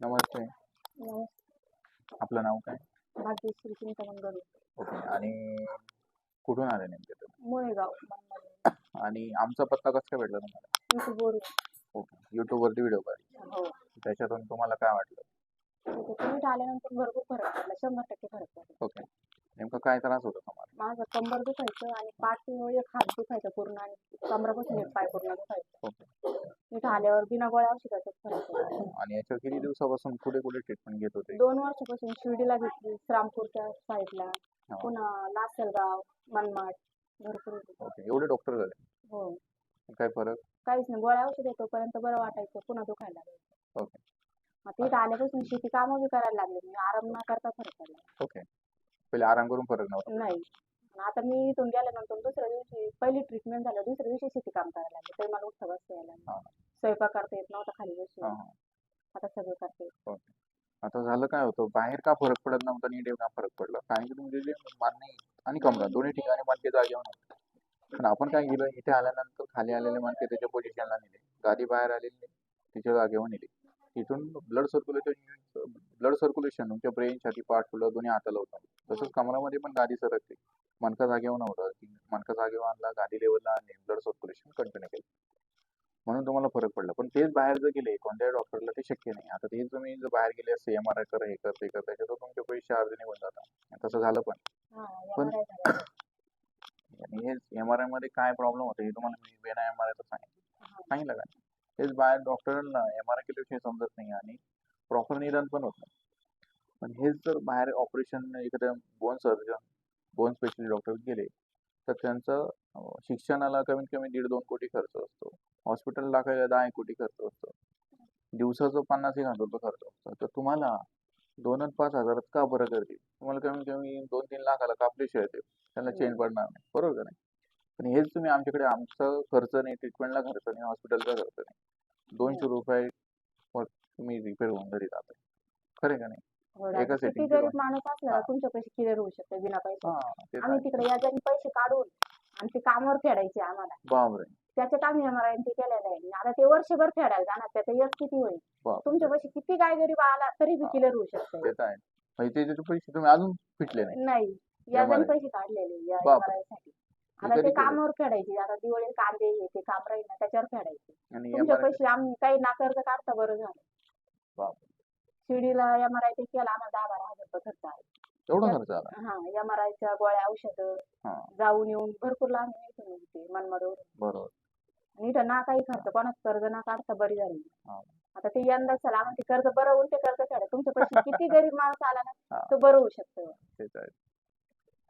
नमस्ते. आपलं नाव काय? भाग्यश्री चिंतामण ओके आणि कुठून आले नेमके तुम्ही? मुळेगाव. आणि आमचा पत्ता कसा काय भेटला तुम्हाला? बोरी ओके युट्यूबवरती व्हिडिओ पाहिजे. हो. त्याच्यातून तुम्हाला काय वाटलं? तिथे तुम्ही आल्यानंतर भरपूर फरक पडला. शंभर टक्के फरक पडला. ओके. नेमका काय त्रास होता तुम्हाला? माझं कंबर दुखायचं आणि पाठ एक हात दुखायचा पूर्ण आणि कमरापासून एक पाय पूर्ण दुखायचं. इथं आल्यावर बिना गोळ्या औषधाचा फरक पडला आणि याच्या किती दिवसापासून कुठे कुठे ट्रीटमेंट घेत होते? दोन वर्षापासून शिर्डीला घेतली श्रामपूरच्या साईडला. पुन्हा लासलगाव मनमाड भरपूर होते. ओके. एवढे डॉक्टर झाले? हो. काय फरक? काहीच नाही. गोळ्या औषध येतोपर्यंत बरं वाटायचं पुन्हा दुखायला लागायचं ओके. आता इथं आल्यापासून शेती कामं बी करायला लागले मी आराम न करता फरक पडला. ओके. पहिले आराम करून फरक नव्हता. नाही. आणि आता मी इथून गेल्यानंतर दुसऱ्या दिवशी पहिली ट्रीटमेंट झालं दुसऱ्या दिवशी शेती काम करायला लागले. तरी मला उठता बसता यायला लागलं. हा. स्वयंपाक करता येत नव्हता खाली बसून. हा, हा. आता सगळं करता येत. ओके आता झालं काय होतं बाहेर का फरक पडत नव्हता नीट का फरक पडला? कारण की तुमचे जे मारणे आणि कमरा दोन्ही ठिकाणी मणके जागेवर नव्हते पण आपण काय केलं इथे आल्यानंतर खाली आलेले मणके त्याच्या पोझिशनला नेले. गादी बाहेर आलेली तिच्या जागेवर नेली. तिथून ब्लड सर्क्युलेशन ब्लड सर्क्युलेशन तुमच्या ब्रेन छाती पाठ फुलं दोन्ही हाताला होतं. तसंच कमरामध्ये पण गादी सरकते. मणका जागेवर नव्हता. ती मणका जागेवर आणला गादी लेवलला आणले ब्लड सर्क्युलेशन कंटिन्यू केलं. म्हणून तुम्हाला फरक पडला. पण तेच बाहेर जर गेले कोणत्याही डॉक्टरला ते शक्य नाही. आता तेच तुम्ही जर बाहेर गेले असते एम आर आय कर हे कर ते कर त्याच्यात तुमचे पैसे अर्धे निघून जातात. तसं झालं पण. पण-. आणि हे एम आर आयमध्ये काय प्रॉब्लेम होतो हे तुम्हाला मी बिना एम आर आय सांगितलं. सांगितलं का? तेच बाहेर डॉक्टरांना एम आर आय समजत नाही आणि प्रॉपर निदान पण होत नाही. पण हेच जर बाहेर ऑपरेशन एखाद्या bone surgeon bone specialist doctor गेले तर त्यांचं शिक्षणाला कमीत कमी दीड दोन कोटी खर्च असतो. हॉस्पिटल टाकायला दहा एक कोटी खर्च असतो. दिवसाचं पन्नास एक हजार रुपये खर्च असतो. तर तुम्हाला दोन आणि पाच हजारात का बरं करतील? तुम्हाला कमीत कमी दोन तीन लाखाला कापल्याशिवाय ते त्यांना चेंज पडणार नाही. बरोबर का नाही? पण हेच तुम्ही आमच्याकडे आमचं खर्च नाही ट्रीटमेंटला खर्च नाही हॉस्पिटलचा खर्च नाही. दोनशे रुपये तुम्ही रिपेअर होऊन घरी जाताय खरे का नाही हो, एका किती setting ची गरीब गोष्ट. माणूस असला हा. ना तुमच्या पैसे क्लिअर होऊ शकते बिना पैसे हा ते आम्ही. तिकडे याच्याने पैसे काढून आणि ते कामावर फेडायचे आम्हाला बापरे त्याच्यात आम्ही एमआरआय ते केलेलं आहे आता ते वर्षभर फेडायला जाणार त्याचा यश किती होईल बाप. किती काय गरीब आला तरी बी हा. क्लिअर होऊ शकते ते तर आहे म्हणजे त्याचे पैसे तुम्ही अजून फिटले नाही नाही याच्याने MRI. पैसे काढलेले या बाप. MRI साठी हे आता ते? कामावर फेडायचे आता दिवाळी कांदे हे ते काम राहील ना त्याच्यावर फेडायचे आणि तुमचे MRI पैसे आम्ही काही नाकर्ज काढता बरं झालं. शिडीला एमआरआय ते केला आम्हाला दहा बारा हजार रुपये खर्च आला एवढा खर्च आला हा एमआरआयच्या गोळ्या औषधं हा. जाऊन येऊन भरपूर लांब यायचं म्हणजे ते मनमाडवर बरोबर आणि इथं ना काही खर्च कोणाच कर्ज ना काढता बरी झाली हा. आता ते यंदा चला आम्ही ते कर्ज बरं होऊन ते कर्ज फेडा तुमचे पैसे किती गरीब माणूस आला हा. ना तो बरं होऊ शकतं तेच आहे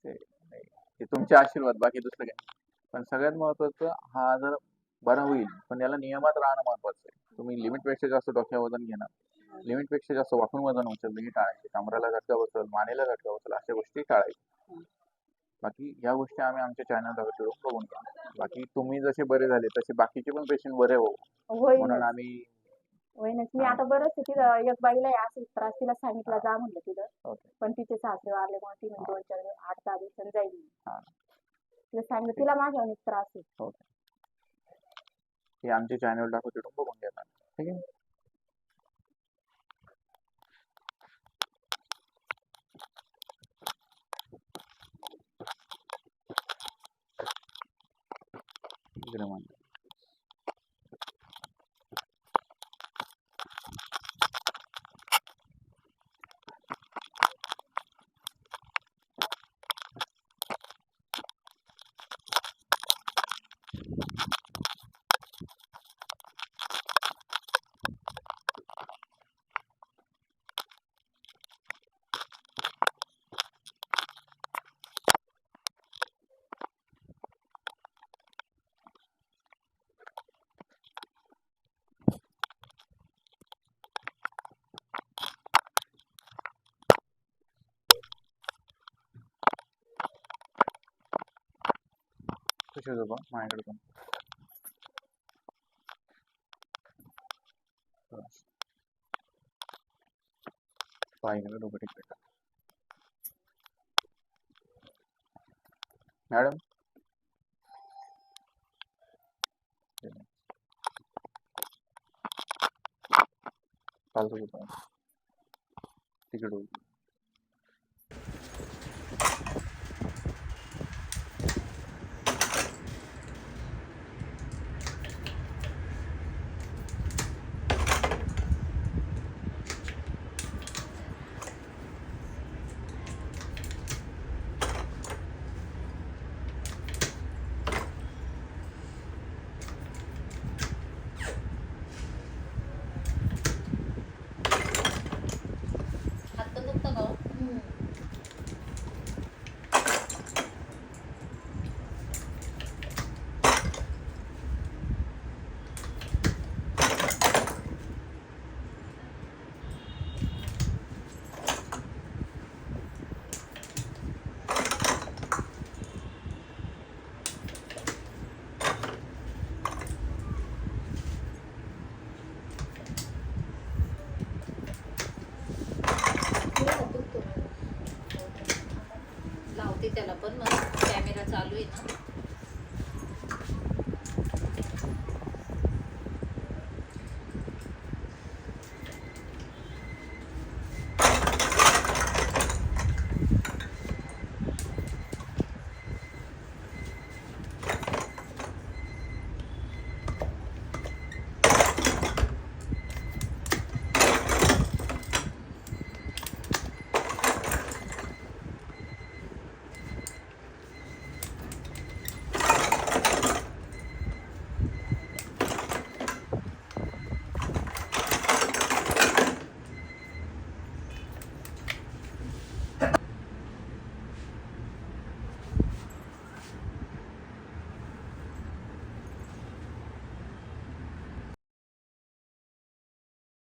ते नाही. ते तुमचे आशीर्वाद बाकी दुसरं नाही. पण सगळ्यात महत्वाचं हा जर बरा होईल पण याला नियमात राहणं महत्वाचं आहे. तुम्ही लिमिटपेक्षा जास्त डोक्या वजन घेणार लिमिटपेक्षा जास्त वाकून वजन उचलणं हे टाळायचे कमराला झटका बसल मानेला झटका बसल अशा गोष्टी टाळायच्या. हं. बाकी या गोष्टी आम्ही आमच्या चॅनलला बघून घ्या. बाकी तुम्ही जसे बरे झाले तसे बाकीचे पण पेशंट बरे हो. म्हणून आम्ही होईनच मी हा. आता बरंच तिथं एक बाईला आहे असं त्रास तिला सांगितलं जा म्हणलं तिथं. ओके. पण तिचे सासरे वारल्यामुळे ती म्हणजे दोन चार दिवस- आठ दहा दिवसांनी जाईल मी. हा. तिला सांगितलं. तिला माझ्या त्रास आहे. हे आमच्या चॅनल टाकू तिथून बघून घ्या. कशी होतं बा माझ्याकडे पण बस. पाहिजे डोकं टिकलं का मॅडम चालतो की पण तिकडे होईल. हात तर दुखतं का हो? लावते त्याला पण मग कॅमेरा चालू आहे ना